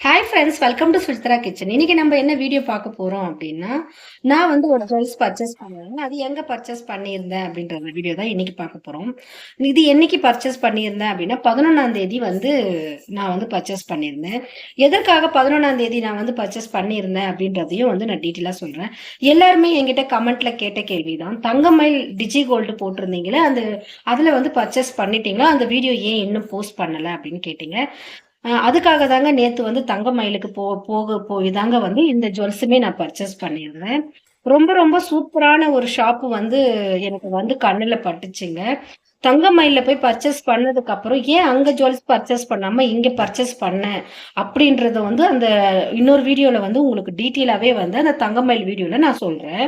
Hi friends welcome to Sulthra kitchen இன்னைக்கு நம்ம என்ன வீடியோ பார்க்க போறோம் அப்படின்னா நான் வந்து ஒரு ட்ரெஸ் பர்ச்சேஸ் பண்ணுவேன் அது எங்க பர்ச்சேஸ் பண்ணியிருந்தேன் அப்படின்ற வீடியோ தான் இன்னைக்கு பார்க்க போறோம். இது என்னைக்கு பர்ச்சேஸ் பண்ணியிருந்தேன் அப்படின்னா பதினொன்றாம் தேதி வந்து நான் வந்து பர்ச்சேஸ் பண்ணியிருந்தேன். எதற்காக பதினொன்றாம் தேதி நான் வந்து பர்ச்சேஸ் பண்ணியிருந்தேன் அப்படின்றதையும் வந்து நான் டீட்டெயிலாக சொல்றேன். எல்லாருமே என்கிட்ட கமெண்ட்ல கேட்ட கேள்விதான். தங்கமயில் டிஜி கோல்டு போட்டிருந்தீங்களே அந்த அதுல வந்து பர்ச்சேஸ் பண்ணிட்டீங்களா? அந்த வீடியோ ஏன் இன்னும் போஸ்ட் பண்ணல அப்படின்னு கேட்டீங்க. அதுக்காக தாங்க நேத்து வந்து தங்க மயிலுக்கு போ போக போய் தாங்க வந்து இந்த ஜுவல்ஸுமே நான் பர்ச்சேஸ் பண்ணியிருந்தேன். ரொம்ப ரொம்ப சூப்பரான ஒரு ஷாப்பு வந்து எனக்கு வந்து கண்ணில் பட்டுச்சுங்க. தங்க மயில போய் பர்ச்சேஸ் பண்ணதுக்கு அப்புறம் ஏன் அங்க ஜுவல்ஸ் பர்ச்சேஸ் பண்ணாம இங்க பர்ச்சேஸ் பண்ணேன் அப்படின்றத வந்து அந்த இன்னொரு வீடியோல வந்து உங்களுக்கு டீட்டெயிலாவே வந்து அந்த தங்கமயில் வீடியோல நான் சொல்றேன்.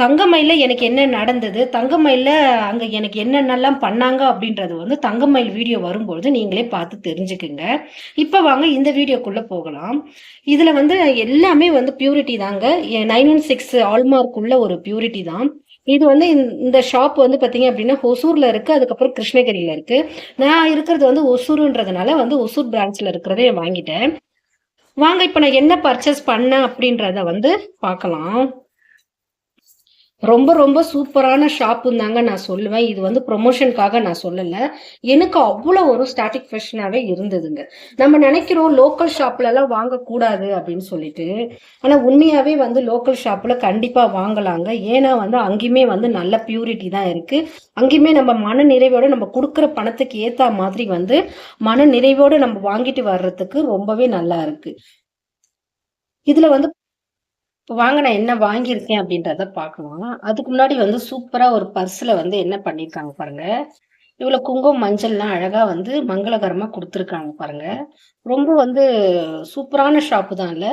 தங்கமயில எனக்கு என்ன நடந்தது? தங்கமயில அங்க எனக்கு என்னென்னலாம் பண்ணாங்க அப்படின்றது வந்து தங்கமயில் வீடியோ வரும்பொழுது நீங்களே பார்த்து தெரிஞ்சுக்குங்க. இப்போ வாங்க இந்த வீடியோக்குள்ள போகலாம். இதுல வந்து எல்லாமே வந்து பியூரிட்டி தாங்க. நைன் ஒன் சிக்ஸ் ஆல்மார்க் உள்ள ஒரு பியூரிட்டி தான். இது வந்து இந்த- இந்த ஷாப் வந்து பார்த்தீங்க அப்படின்னா ஒசூரில் இருக்குது அதுக்கப்புறம் கிருஷ்ணகிரியில் இருக்குது நான் இருக்கிறது வந்து ஒசூருன்றதுனால வந்து ஒசூர் பிரான்ச்சில் இருக்கிறதே வாங்கிட்டேன். வாங்க இப்போ நான் என்ன பர்ச்சேஸ் பண்ணேன் அப்படின்றத வந்து பார்க்கலாம். ரொம்ப ரொம்ப சூப்பரான ஷாப்புன்னு தாங்க நான் சொல்லுவேன். இது வந்து ப்ரொமோஷனுக்காக நான் சொல்லலை. எனக்கு அவ்வளோ ஒரு ஸ்டாட்டிக் ஃபேஷனாகவே இருந்ததுங்க. நம்ம நினைக்கிறோம் லோக்கல் ஷாப்லலாம் வாங்கக்கூடாது அப்படின்னு சொல்லிட்டு ஆனால் உண்மையாகவே வந்து லோக்கல் ஷாப்பில் கண்டிப்பாக வாங்கலாங்க. ஏன்னா வந்து அங்கேயுமே வந்து நல்ல பியூரிட்டி தான் இருக்குது அங்கேயுமே நம்ம மன நிறைவோடு நம்ம கொடுக்குற பணத்துக்கு ஏற்ற மாதிரி வந்து மன நிறைவோடு நம்ம வாங்கிட்டு வர்றதுக்கு ரொம்பவே நல்லா இருக்குது இதில் வந்து இப்போ வாங்க நான் என்ன வாங்கியிருக்கேன் அப்படின்றத பார்க்கலாம். அதுக்கு முன்னாடி வந்து சூப்பராக ஒரு பர்ஸில் வந்து என்ன பண்ணியிருக்காங்க பாருங்க. இவ்வளோ குங்குமம் மஞ்சள்லாம் அழகாக வந்து மங்களகரமாக கொடுத்துருக்காங்க பாருங்க. ரொம்ப வந்து சூப்பரான ஷாப்பு தான் இல்லை.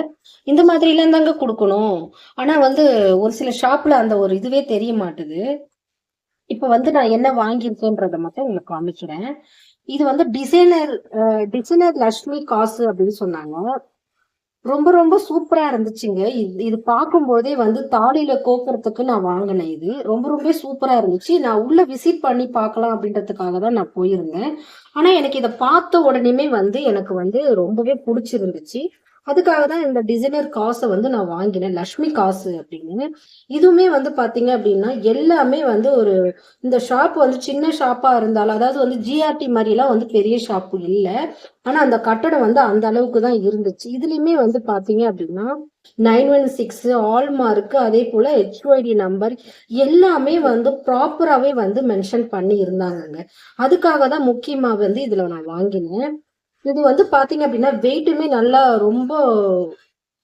இந்த மாதிரிலாம் தாங்க கொடுக்கணும். ஆனால் வந்து ஒரு சில ஷாப்பில் அந்த ஒரு இதுவே தெரிய மாட்டுது. இப்போ வந்து நான் என்ன வாங்கியிருக்கேன்றதை மட்டும் உங்களுக்கு காமிக்கிறேன். இது வந்து டிசைனர் டிசைனர் லக்ஷ்மி காசு அப்படின்னு சொன்னாங்க. ரொம்ப ரொம்ப சூப்பரா இருந்துச்சுங்க. இது இது பார்க்கும்போதே வந்து தாலியில கோக்குறதுக்கு நான் வாங்கினேன் இது. ரொம்ப ரொம்ப சூப்பரா இருந்துச்சு. நான் உள்ள விசிட் பண்ணி பார்க்கலாம் அப்படின்றதுக்காக தான் நான் போயிருந்தேன். ஆனா எனக்கு இதை பார்த்த உடனேமே வந்து எனக்கு வந்து ரொம்பவே பிடிச்சிருந்துச்சு. அதுக்காக தான் இந்த டிசைனர் காசை வந்து நான் வாங்கினேன். லக்ஷ்மி காசு அப்படின்னு. இதுவுமே வந்து பாத்தீங்க அப்படின்னா எல்லாமே வந்து ஒரு இந்த ஷாப் வந்து சின்ன ஷாப்பா இருந்தாலும் அதாவது வந்து ஜிஆர்டி மாதிரிலாம் வந்து பெரிய ஷாப்பு இல்லை. ஆனா அந்த கட்டடம் வந்து அந்த அளவுக்கு தான் இருந்துச்சு. இதுலயுமே வந்து பாத்தீங்க அப்படின்னா நைன் ஒன் சிக்ஸ் ஆல்மார்க்கு அதே போல ஹெச்ஒய்டி நம்பர் எல்லாமே வந்து ப்ராப்பராகவே வந்து மென்ஷன் பண்ணி இருந்தாங்கங்க அதுக்காக தான் முக்கியமா வந்து இதுல நான் வாங்கினேன். இது வந்து பாத்தீங்க அப்படின்னா வெயிட்டுமே நல்லா ரொம்ப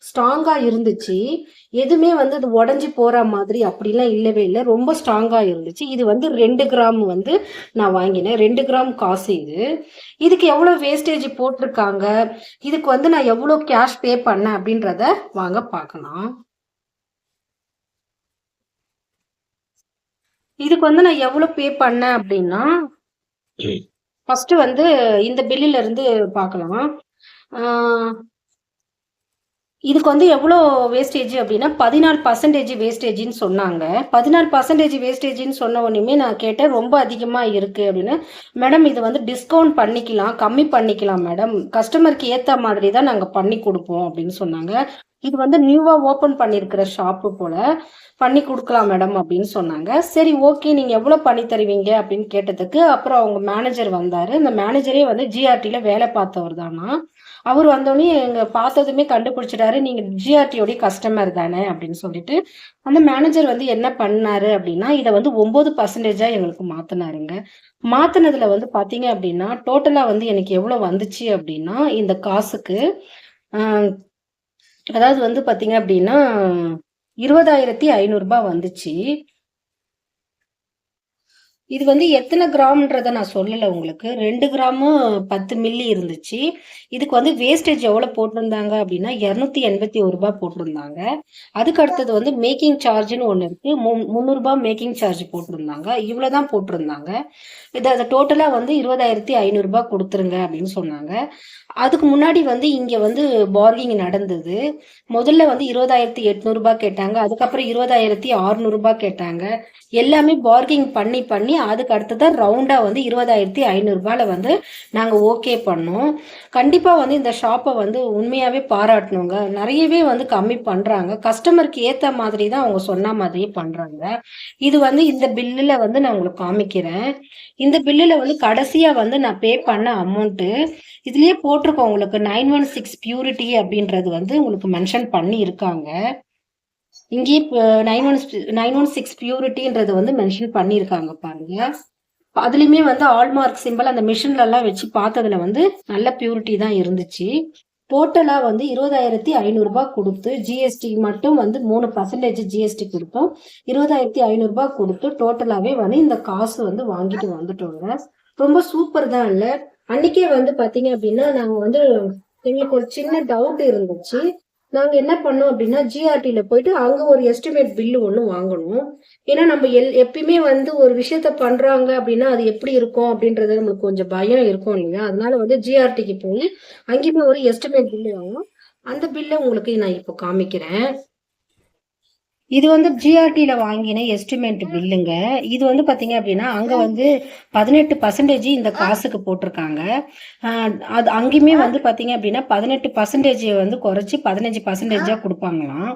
ஸ்ட்ராங்கா இருந்துச்சு. எதுவுமே வந்து அது உடஞ்சி போற மாதிரி அப்படிலாம் இல்லவே இல்லை. ரொம்ப ஸ்ட்ராங்கா இருந்துச்சு. இது வந்து ரெண்டு கிராம் வந்து நான் வாங்கினேன். ரெண்டு கிராம் காசு இது. இதுக்கு எவ்வளோ வேஸ்டேஜ் போட்டிருக்காங்க? இதுக்கு வந்து நான் எவ்வளோ கேஷ் பே பண்ணேன் அப்படின்றத வாங்க பார்க்கலாம். இதுக்கு வந்து நான் எவ்வளோ பே பண்ணேன் அப்படின்னா ஃபர்ஸ்ட் வந்து இந்த பில்லுல இருந்து பார்க்கலாம். இதுக்கு வந்து எவ்வளோ வேஸ்டேஜ் அப்படின்னா பதினாலு பர்சன்டேஜ் வேஸ்டேஜ்னு சொன்னாங்க. பதினாலு பர்சன்டேஜ் வேஸ்டேஜ்னு சொன்ன உடனே நான் கேட்டேன் ரொம்ப அதிகமாக இருக்குது அப்படின்னு. மேடம் இது வந்து டிஸ்கவுண்ட் பண்ணிக்கலாம் கம்மி பண்ணிக்கலாம் மேடம். கஸ்டமருக்கு ஏற்ற மாதிரி தான் நாங்கள் பண்ணி கொடுப்போம் அப்படின்னு சொன்னாங்க. இது வந்து நியூவாக ஓப்பன் பண்ணியிருக்கிற ஷாப்பு போல் பண்ணி கொடுக்கலாம் மேடம் அப்படின்னு சொன்னாங்க. சரி ஓகே நீங்கள் எவ்வளோ பண்ணி தருவீங்க அப்படின்னு கேட்டதுக்கு அப்புறம் அவங்க மேனேஜர் வந்தார். இந்த மேனேஜரே வந்து ஜிஆர்டியில் வேலை பார்த்தவர் தானா? அவர் வந்தோடனே எங்க பார்த்ததுமே கண்டுபிடிச்சிட்டாரு. நீங்க ஜிஆர்டியோடைய கஸ்டமர் தானே அப்படின்னு சொல்லிட்டு அந்த மேனேஜர் வந்து என்ன பண்ணாரு அப்படின்னா இதை வந்து ஒன்பது பர்சன்டேஜா எங்களுக்கு மாத்தினாருங்க. மாத்தினதுல வந்து பாத்தீங்க அப்படின்னா டோட்டலா வந்து எனக்கு எவ்வளவு வந்துச்சு அப்படின்னா இந்த காசுக்கு அதாவது வந்து பாத்தீங்க அப்படின்னா இருபதாயிரத்தி ஐநூறு ரூபாய் வந்துச்சு. இது வந்து எத்தனை கிராம்ன்றத நான் சொல்லலை உங்களுக்கு. ரெண்டு கிராமும் பத்து மில்லி இருந்துச்சு. இதுக்கு வந்து வேஸ்டேஜ் எவ்வளோ போட்டிருந்தாங்க அப்படின்னா இரநூத்தி எண்பத்தி ஒரு ரூபாய் போட்டிருந்தாங்க. அதுக்கு அடுத்தது வந்து மேக்கிங் சார்ஜ்னு ஒன்று இருக்கு. மு முந்நூறுபா மேக்கிங் சார்ஜ் போட்டிருந்தாங்க. இவ்வளோ தான் போட்டிருந்தாங்க. இது அதை டோட்டலாக வந்து இருபதாயிரத்தி ஐநூறுரூபா கொடுத்துருங்க அப்படின்னு சொன்னாங்க. அதுக்கு முன்னாடி வந்து இங்கே வந்து பார்கிங் நடந்தது. முதல்ல வந்து இருபதாயிரத்தி எட்நூறுபா கேட்டாங்க. அதுக்கப்புறம் இருபதாயிரத்தி அறுநூறுபா கேட்டாங்க. எல்லாமே பார்கிங் பண்ணி பண்ணி அதுக்கு அடுத்ததான் ரவுண்டாக வந்து இருபதாயிரத்தி ஐநூறுரூபால வந்து நாங்கள் ஓகே பண்ணோம். கண்டிப்பாக வந்து இந்த ஷாப்பை வந்து உண்மையாகவே பாராட்டணுங்க. நிறையவே வந்து கம்மி பண்ணுறாங்க கஸ்டமருக்கு ஏற்ற மாதிரி தான் அவங்க சொன்ன மாதிரியே பண்ணுறாங்க இது வந்து இந்த பில்லில் வந்து நான் உங்களுக்கு காமிக்கிறேன். இந்த பில்லில் வந்து கடைசியாக வந்து நான் பே பண்ண அமௌண்ட்டு இதுலேயே போட்டிருக்கோம் உங்களுக்கு. நைன் ஒன் சிக்ஸ் பியூரிட்டி அப்படின்றது வந்து உங்களுக்கு மென்ஷன் பண்ணி இருக்காங்க இங்கேயே nine one nine one six பியூரிட்டின்றது வந்து மென்ஷன் பண்ணியிருக்காங்க பாருங்க. அதுலேயுமே வந்து ஆல்மார்க் சிம்பிள் அந்த மிஷின்லலாம் வச்சு பார்த்ததுல வந்து நல்ல பியூரிட்டி தான் இருந்துச்சு. டோட்டலாக வந்து இருபதாயிரத்தி ஐநூறுரூபா கொடுத்து ஜிஎஸ்டி மட்டும் வந்து மூணு பர்சன்டேஜ் ஜிஎஸ்டி கொடுத்தோம். இருபதாயிரத்தி ஐநூறுரூபா கொடுத்து டோட்டலாகவே வந்து இந்த காசு வந்து வாங்கிட்டு வந்துட்டோங்க ரொம்ப சூப்பர் தான் இல்லை. அன்னைக்கே வந்து பார்த்தீங்க அப்படின்னா நாங்கள் வந்து எங்களுக்கு ஒரு சின்ன டவுட் இருந்துச்சு. நாங்க என்ன பண்ணோம் அப்படின்னா ஜிஆர்டில போயிட்டு அங்க ஒரு எஸ்டிமேட் பில்லு ஒன்று வாங்கணும். ஏன்னா நம்ம எல் எப்பயுமே வந்து ஒரு விஷயத்த பண்றாங்க அப்படின்னா அது எப்படி இருக்கும் அப்படின்றது நம்மளுக்கு கொஞ்சம் பயம் இருக்கும் இல்லையா? அதனால வந்து ஜிஆர்டிக்கு போய் அங்கேயுமே ஒரு எஸ்டிமேட் பில்லு வாங்கணும். அந்த பில்லை உங்களுக்கு நான் இப்போ காமிக்கிறேன். இது வந்து ஜிஆர்டியில் வாங்கின எஸ்டிமேட் பில்லுங்க இது வந்து பாத்தீங்க அப்படின்னா அங்க வந்து பதினெட்டு பர்சன்டேஜ் இந்த காசுக்கு போட்டிருக்காங்க. அது அங்கேயுமே வந்து பாத்தீங்க அப்படின்னா பதினெட்டு பர்சன்டேஜ் வந்து குறைச்சி பதினஞ்சு பர்சன்டேஜா கொடுப்பாங்களாம்.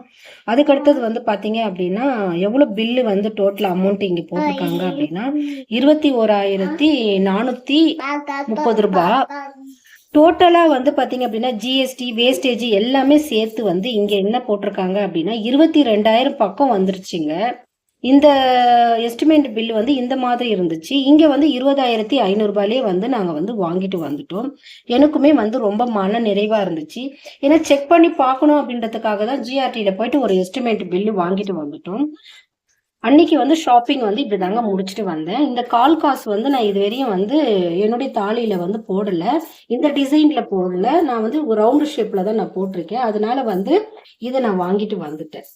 அதுக்கு அடுத்தது வந்து பாத்தீங்க அப்படின்னா எவ்வளவு பில்லு வந்து டோட்டல் அமௌண்ட் இங்க போட்டிருக்காங்க அப்படின்னா இருபத்தி ஓராயிரத்தி நானூத்தி முப்பது ரூபாய் டோட்டலாக வந்து பார்த்தீங்க அப்படின்னா ஜிஎஸ்டி வேஸ்டேஜ் எல்லாமே சேர்த்து வந்து இங்கே என்ன போட்டிருக்காங்க அப்படின்னா இருபத்தி ரெண்டாயிரம் பக்கம் வந்துருச்சுங்க. இந்த எஸ்டிமேட் பில் வந்து இந்த மாதிரி இருந்துச்சு. இங்கே வந்து இருபதாயிரத்தி ஐநூறுபாலே வந்து நாங்கள் வந்து வாங்கிட்டு வந்துட்டோம். எனக்குமே வந்து ரொம்ப மன நிறைவாக இருந்துச்சு. ஏன்னா செக் பண்ணி பார்க்கணும் அப்படின்றதுக்காக தான் ஜிஆர்டியில் போயிட்டு ஒரு எஸ்டிமேட் பில்லு வாங்கிட்டு வந்துட்டோம். அன்னைக்கு வந்து ஷாப்பிங் வந்து இப்படி தாங்க முடிச்சுட்டு வந்தேன். இந்த கால் காசு வந்து நான் இது வரையும் வந்து என்னுடைய தாலியில வந்து போடல. இந்த டிசைன்ல போடல. நான் வந்து ஒரு ரவுண்டு ஷேப்ல தான் நான் போட்டிருக்கேன். அதனால வந்து இதை நான் வாங்கிட்டு வந்துட்டேன்.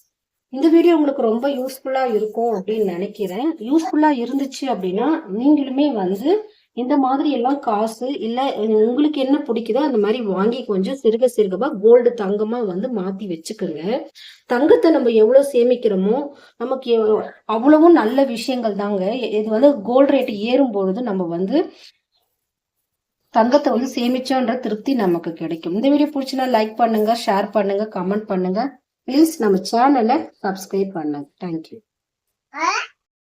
இந்த வீடியோ உங்களுக்கு ரொம்ப யூஸ்ஃபுல்லா இருக்கும் அப்படின்னு நினைக்கிறேன். யூஸ்ஃபுல்லா இருந்துச்சு அப்படின்னா நீங்களுமே வந்து இந்த மாதிரி எல்லாம் காசு இல்ல உங்களுக்கு என்ன பிடிக்குதோ அந்த மாதிரி வாங்கி கொஞ்சம் சிறுக சிறுகமா கோல்டு தங்கமா வந்து மாத்தி வச்சுக்கோங்க. தங்கத்தை நம்ம எவ்வளவு சேமிக்கிறோமோ நமக்கு அவ்வளவும் நல்ல விஷயங்கள் தாங்க. இது வந்து கோல்டு ரேட் ஏறும் பொழுது நம்ம வந்து தங்கத்தை வந்து சேமிச்சோன்ற திருப்தி நமக்கு கிடைக்கும். இந்த வீடியோ பிடிச்சினா லைக் பண்ணுங்க ஷேர் பண்ணுங்க கமெண்ட் பண்ணுங்க. ப்ளீஸ் நம்ம சேனலை சப்ஸ்கிரைப் பண்ணுங்க. தேங்க்யூ